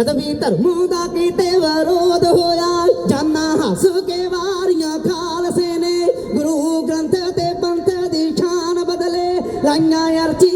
ਜਦ ਵੀ ਧਰਮ ਦਾ ਕੀਤੇ ਵਿਰੋਧ ਹੋਇਆ, ਜਾਨਾ ਹੱਸ ਕੇ ਵਾਰੀਆਂ ਖਾਲਸੇ ਨੇ, ਗੁਰੂ ਗ੍ਰੰਥ ਤੇ ਪੰਥ ਦੀ ਸ਼ਾਨ ਬਦਲੇ, ਲਾਈਆਂ ਅਰਜੀ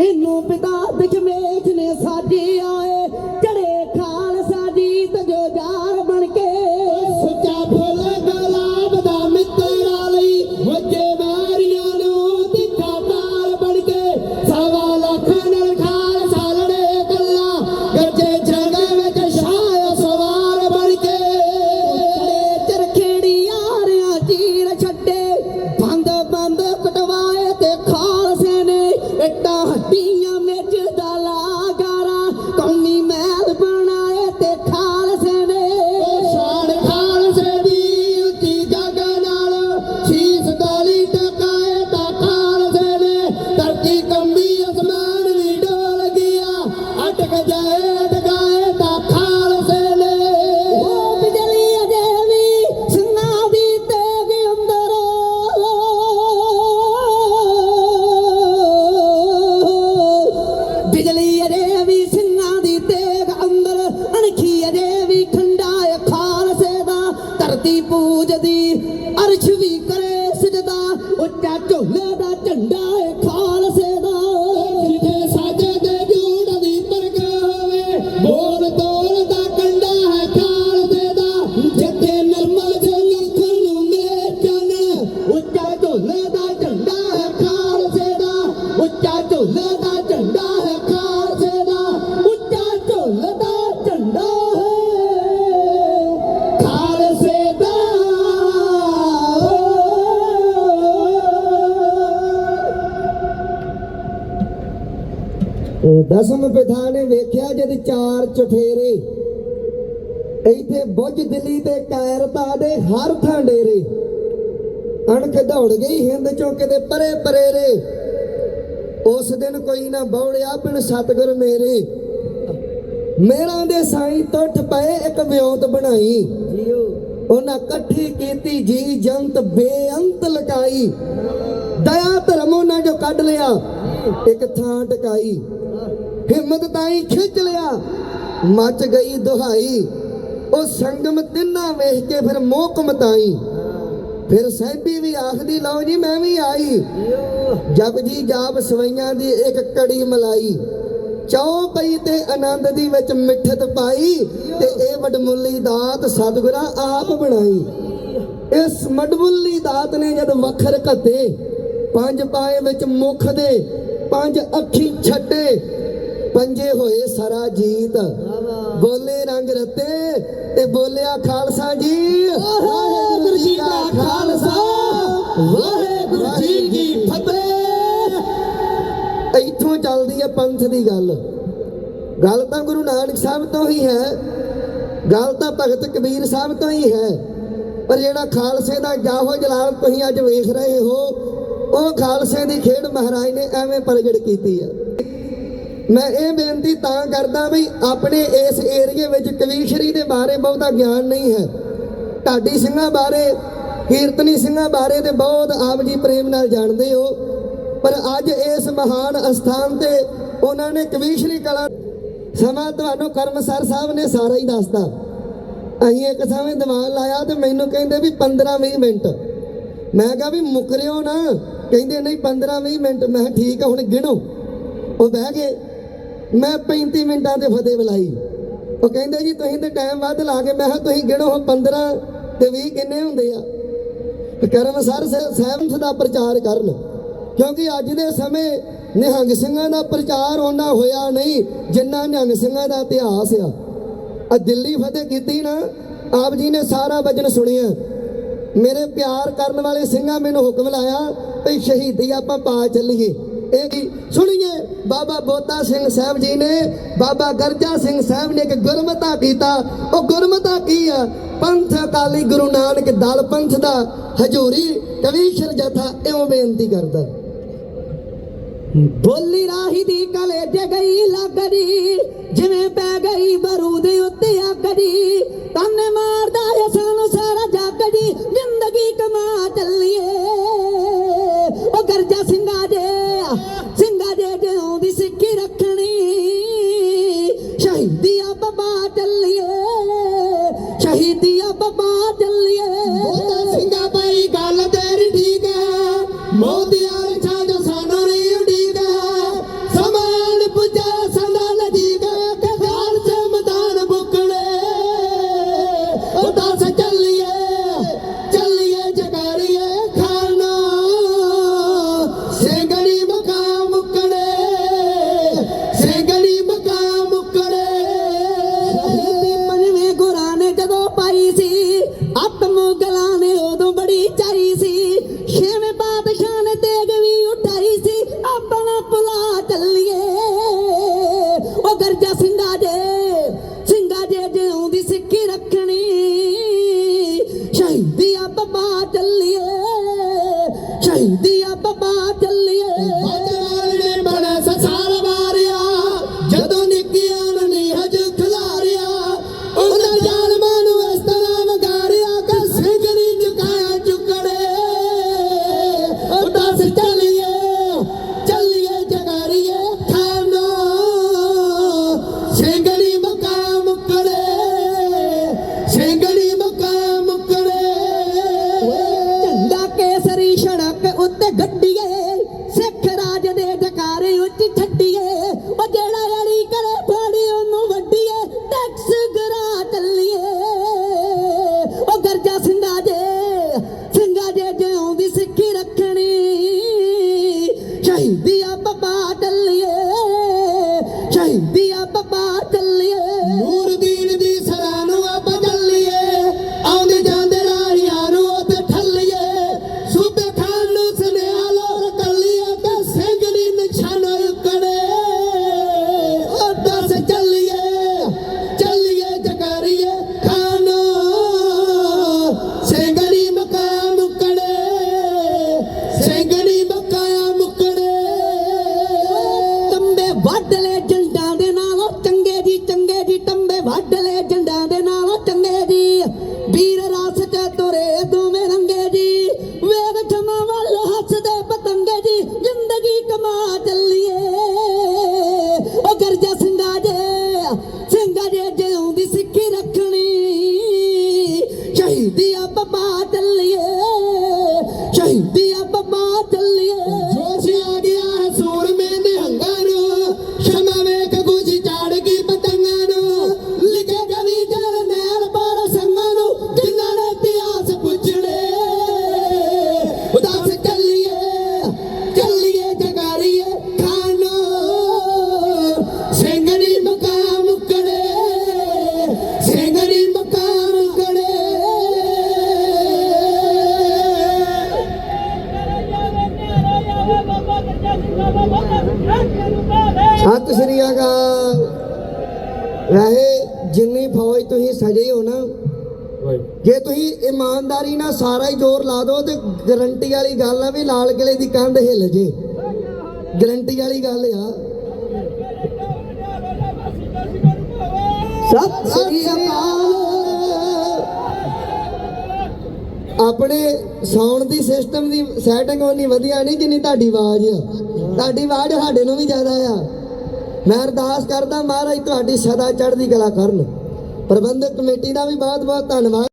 ਇਹਨੂੰ ਪਿਤਾ ਦਸ਼ਮੇਸ਼ ਨੇ เลือดจันดา ਦਸਮ ਪਿਤਾ ਨੇ ਵੇਖਿਆ ਜਦ ਚਾਰ ਚਫੇਰੇ। ਇੱਥੇ ਬੁੱਝ ਦਿੱਲੀ ਤੇ ਕਾਇਰਤਾ ਦੇ ਹਰ ਥਾਂ ਡੇਰੇ ਅਣਖ ਦੌੜ ਗਈ ਹਿੰਦ ਚੋਂ ਕਿਤੇ ਪਰੇ ਪਰੇ ਰੇ ਉਸ ਦਿਨ ਕੋਈ ਨਾ ਬੌੜਿਆ ਬਿਨ ਸਤਗੁਰ ਮੇਰੇ। ਮੇਰਾਂ ਦੇ ਸਾਈਂ ਟੁੱਟ ਪਏ ਇੱਕ ਵਿਉਂਤ ਬਣਾਈ। ਉਹਨਾਂ ਇਕੱਠੀ ਕੀਤੀ ਜੀ ਜੰਤ ਬੇਅੰਤ ਲਕਾਈ ਦਇਆ ਧਰਮ ਉਹਨਾਂ ਜੋ ਕੱਢ ਲਿਆ। ਇੱਕ ਥਾਂ ਟਕਾਈ। ਹਿੰਮਤ ਤਾਈ ਖਿੱਚ ਲਿਆ। ਮਚ ਗਈ ਦੁਹਾਈ। ਉਹ ਸੰਗਮ ਤਿੰਨਾ ਵੇਖ ਕੇ ਫਿਰ ਮੋਹ ਕਮਤਾਈ ਫਿਰ ਸਹਿਬੀ ਵੀ ਆਖਦੀ, ਲਓ ਜੀ, ਮੈਂ ਵੀ ਆਈ। ਜਪ ਜੀ ਜਾਪ ਸਵਈਆਂ ਦੀ ਇੱਕ ਕੜੀ ਮਲਾਈ। ਚੌ ਪਈ ਤੇ ਆਨੰਦ ਦੀ ਵਿੱਚ ਮਿੱਠਤ ਪਾਈ ਤੇ ਇਹ ਵਡਮੁੱਲੀ ਦਾਤ ਸਤਿਗੁਰਾਂ ਆਪ ਬਣਾਈ। ਇਸ ਮਡਮੁੱਲੀ ਦਾਤ ਨੇ ਜਦ ਵਖਰ ਘੱਤੇ, ਪੰਜ ਪਾਏ ਵਿੱਚ ਮੁਖ ਦੇ, ਪੰਜ ਅੱਖੀ ਛੱਡੇ ਪੰਜੇ ਹੋਏ ਸਰਾ ਜੀਤ। ਬੋਲੇ ਰੰਗ ਰਤੇ ਤੇ ਬੋਲਿਆ ਖਾਲਸਾ ਜੀ। ਵਾਹਿਗੁਰੂ ਜੀ ਕਾ ਖਾਲਸਾ ਵਾਹਿਗੁਰੂ ਜੀ ਕੀ ਫਤਿਹ। ਇੱਥੋਂ ਚੱਲਦੀ ਹੈ ਪੰਥ ਦੀ ਗੱਲ। ਗੱਲ ਤਾਂ ਗੁਰੂ ਨਾਨਕ ਸਾਹਿਬ ਤੋਂ ਹੀ ਹੈ। ਗੱਲ ਤਾਂ ਭਗਤ ਕਬੀਰ ਸਾਹਿਬ ਤੋਂ ਹੀ ਹੈ। ਪਰ ਜਿਹੜਾ ਖਾਲਸੇ ਦਾ ਜਾਹੋ ਜਲਾਲ ਤੁਸੀਂ ਅੱਜ ਵੇਖ ਰਹੇ ਹੋ ਉਹ ਖਾਲਸੇ ਦੀ ਖੇਡ ਮਹਾਰਾਜ ਨੇ ਐਵੇਂ ਪ੍ਰਗਟ ਕੀਤੀ ਹੈ। ਮੈਂ ਇਹ ਬੇਨਤੀ ਤਾਂ ਕਰਦਾ ਵੀ ਆਪਣੇ ਇਸ ਏਰੀਏ ਵਿੱਚ ਕਵੀਸ਼ਰੀ ਦੇ ਬਾਰੇ ਬਹੁਤਾ ਗਿਆਨ ਨਹੀਂ ਹੈ। ਢਾਡੀ ਸਿੰਘਾਂ ਬਾਰੇ, ਕੀਰਤਨੀ ਸਿੰਘਾਂ ਬਾਰੇ ਤੇ ਬਹੁਤ ਆਪ ਜੀ ਪ੍ਰੇਮ ਨਾਲ ਜਾਣਦੇ ਹੋ। ਪਰ ਅੱਜ ਇਸ ਮਹਾਨ ਅਸਥਾਨ ਤੇ ਉਹਨਾਂ ਨੇ ਕਵੀਸ਼ਰੀ ਕਲਾ ਸਮਾਂ ਤੁਹਾਨੂੰ ਕਰਮਸਰ ਸਾਹਿਬ ਨੇ ਸਾਰਾ ਹੀ ਦੱਸਤਾ। ਅਸੀਂ ਇੱਕ ਸਮੇਂ ਦੀਵਾਨ ਲਾਇਆ ਤੇ ਮੈਨੂੰ ਕਹਿੰਦੇ ਵੀ 15-20 ਮਿੰਟ। ਮੈਂ ਕਿਹਾ ਵੀ ਮੁਕਰਿਓ ਨਾ, ਕਹਿੰਦੇ ਨਹੀਂ 15-20 ਮਿੰਟ। ਮੈਂ ਕਿਹਾ ਠੀਕ ਹੁਣ ਗਿਣੋ। ਉਹ ਬਹਿ ਗਏ। ਮੈਂ 35 ਮਿੰਟਾਂ ਤੇ ਫਤਿਹ ਬੁਲਾਈ। ਉਹ ਕਹਿੰਦੇ ਜੀ, ਤੁਸੀਂ ਤੇ ਟਾਈਮ ਵੱਧ ਲਾ ਕੇ, ਮੈਂ ਕਿਹਾ, ਤੁਸੀਂ ਗਿਣੋ ਹੁਣ 15 ਤੇ 20 ਕਿੰਨੇ ਹੁੰਦੇ ਆ? ਕਰਮ ਸਰ ਸਹਿਮਤ ਦਾ ਪ੍ਰਚਾਰ ਕਰਨ। ਕਿਉਂਕਿ ਅੱਜ ਦੇ ਸਮੇਂ ਨਿਹੰਗ ਸਿੰਘਾਂ ਦਾ ਪ੍ਰਚਾਰ ਉਹਨਾਂ ਹੋਇਆ ਨਹੀਂ, ਜਿੰਨਾ ਨਿਹੰਗ ਸਿੰਘਾਂ ਦਾ ਇਤਿਹਾਸ ਆ। ਆ ਦਿੱਲੀ ਫਤਿਹ ਕੀਤੀ ਨਾ, ਆਪ ਜੀ ਨੇ ਸਾਰਾ ਵਜਨ ਸੁਣਿਆ। ਮੇਰੇ ਪਿਆਰ ਕਰਨ ਵਾਲੇ ਸਿੰਘਾਂ ਮੈਨੂੰ ਹੁਕਮ ਲਾਇਆ ਵੀ ਸ਼ਹੀਦੀ ਆਪਾਂ ਪਾ ਚੱਲੀਏ। ਇਹ ਕੀ ਸੁਣੀਏ, ਬਾਬਾ ਬੋਤਾ ਸਿੰਘ ਸਾਹਿਬ ਜੀ ਨੇ, ਬਾਬਾ ਗਰਜਾ ਸਿੰਘ ਸਾਹਿਬ ਨੇ ਇੱਕ ਗੁਰਮਤਾ ਕੀਤਾ। ਉਹ ਗੁਰਮਤਾ ਕੀ ਆ? ਪੰਥ ਅਕਾਲੀ ਗੁਰੂ ਨਾਨਕ ਦਲ ਪੰਥ ਦਾ ਹਜੂਰੀ ਕਵੀਸ਼ਰ ਜਥਾ ਇਉਂ ਬੇਨਤੀ ਕਰਦਾ। ਬੋਲੀ ਰਾਹੀ ਦੀ ਕਲੇਜੇ ਗਈ ਲੱਗਦੀ, ਜਿਵੇਂ ਪੈ ਗਈ ਬਰੂਦ ਉੱਤੇ ਅੱਗਦੀ ਤਾਨੇ ਮਾਰਦਾ ਏ ਸਾਨੂੰ ਸਾਰਾ ਜੱਗ ਜ਼ਿੰਦਗੀ ਕਮਾ ਚੱਲੀਏ। ਉਹ ਗਰਜਾ ਸਿੰਘਾ ਦੇ ਸਿੰਘਾ ਦੇ Guárdele ਜਿੰਨੀ ਫੌਜ ਤੁਸੀਂ ਸਜੇ ਹੋ ਨਾ ਜੇ ਤੁਸੀਂ ਇਮਾਨਦਾਰੀ ਨਾਲ ਸਾਰਾ ਹੀ ਜ਼ੋਰ ਲਾ ਦਿਓ ਤੇ ਗਰੰਟੀ ਵਾਲੀ ਗੱਲ ਆ ਵੀ ਲਾਲ ਕਿਲੇ ਦੀ ਕੰਧ ਹਿੱਲ ਜੇ। ਗਰੰਟੀ ਵਾਲੀ ਗੱਲ ਆ। ਸਤਿ ਸ੍ਰੀ ਅਕਾਲ। ਆਪਣੇ ਸਾਊਂਡ ਦੀ ਸਿਸਟਮ ਦੀ ਸੈਟਿੰਗ ਉਨੀ ਵਧੀਆ ਨਹੀਂ ਜਿੰਨੀ ਤੁਹਾਡੀ ਆਵਾਜ਼ ਆ। ਤੁਹਾਡੀ ਆਵਾਜ਼ ਸਾਡੇ ਨੂੰ ਵੀ ਜ਼ਿਆਦਾ ਆ। ਮੈਂ ਅਰਦਾਸ ਕਰਦਾ ਮਹਾਰਾਜ ਤੁਹਾਡੀ ਸਦਾ ਚੜ੍ਹਦੀ ਕਲਾ ਕਰਨ। ਪ੍ਰਬੰਧਕ ਕਮੇਟੀ ਦਾ ਵੀ ਬਹੁਤ ਬਹੁਤ ਧੰਨਵਾਦ।